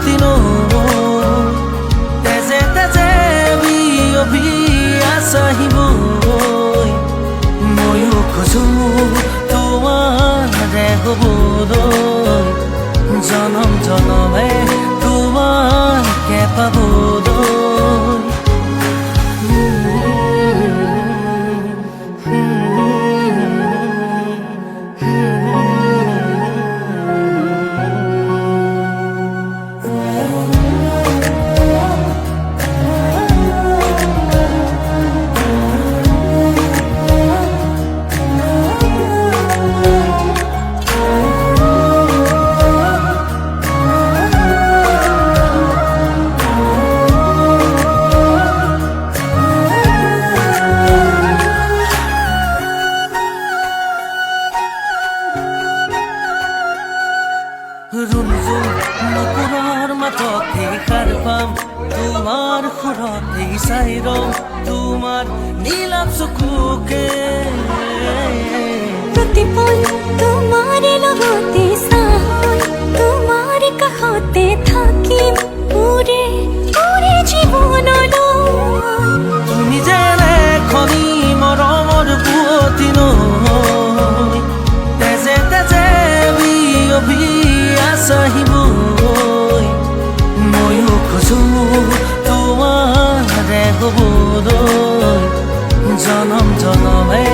matino Teze teze bi obi asahi boy Moyo kozu তোমার দেখবোদয় জনম জনমে তোমাকে পাবোদয় পাম সুৰতে চাই ৰম তোমাৰ নীলাপ চকুকে। প্রতিপল তোমার লগতে তোমার কাহতে থাকিম পুরে পুরে জীবনলৈ তুমি যেনে খনি মৰমৰ পুৱতি নৈ তেজে তেজে বিয়পি আছাহিবই পাবোদয় জনম জনমে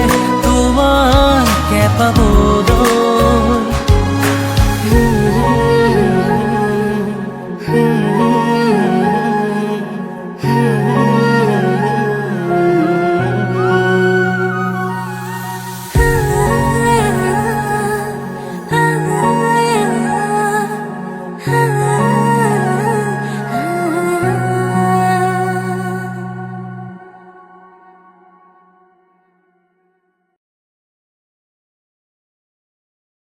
তোমাকে পাবোদয় Ah